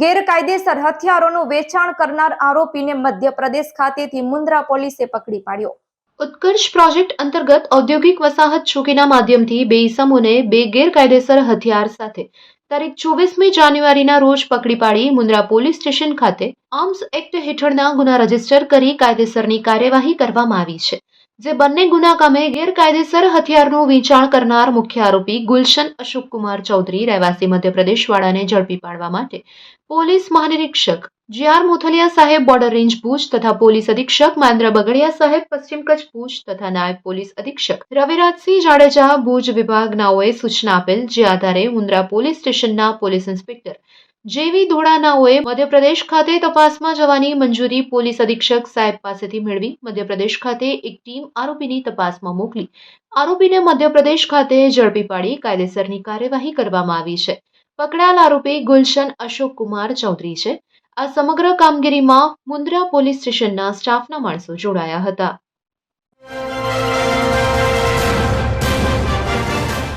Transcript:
ગેરકાયદેસર હથિયારોનું વેચાણ કરનાર આરોપીને મધ્યપ્રદેશ ખાતેથી મુન્દ્રા પોલીસે પકડી પાડ્યો. ઉત્કર્ષ પ્રોજેક્ટ અંતર્ગત ઔદ્યોગિક વસાહત ચોકીના માધ્યમથી બે ઇસમોને બે ગેરકાયદેસર હથિયાર સાથે તારીખ ચોવીસમી જાન્યુઆરીના રોજ પકડી પાડી મુન્દ્રા પોલીસ સ્ટેશન ખાતે. આર્મ્સ એક્ટ હેઠળના ગુના રજિસ્ટર કરી કાયદેસરની કાર્યવાહી કરવામાં આવી છે. જે બંને ગુના કામે ગેરકાયદેસર હથિયારનું વેચાણ કરનાર મુખ્ય આરોપી ગુલશન અશોકકુમાર ચૌધરી રહેવાસી મધ્યપ્રદેશવાળાને ઝડપી પાડવા માટે પોલીસ મહાનિરીક્ષક જે આર મોથલિયા સાહેબ બોર્ડર રેન્જ ભુજ તથા પોલીસ અધિક્ષક મહેન્દ્ર બગડિયા સાહેબ પશ્ચિમ કચ્છ ભુજ તથા નાયબ પોલીસ અધિક્ષક રવિરાજસિંહ જાડેજા ભુજ વિભાગનાઓએ સૂચના આપેલ જે આધારે મુન્દ્રા પોલીસ સ્ટેશનના પોલીસ ઇન્સ્પેક્ટર જેવી ધોળાનાઓએ મધ્યપ્રદેશ ખાતે તપાસમાં જવાની મંજૂરી પોલીસ અધિક્ષક સાહેબ પાસેથી મેળવી મધ્યપ્રદેશ ખાતે એક ટીમ આરોપીની તપાસમાં મોકલી. આરોપીને મધ્યપ્રદેશ ખાતે ઝડપી પાડી કાયદેસરની કાર્યવાહી કરવામાં આવી છે. પકડાયેલ આરોપી ગુલશન અશોક કુમાર ચૌધરી છે. આ સમગ્ર કામગીરીમાં મુન્દ્રા પોલીસ સ્ટેશનના સ્ટાફના માણસો જોડાયા હતા.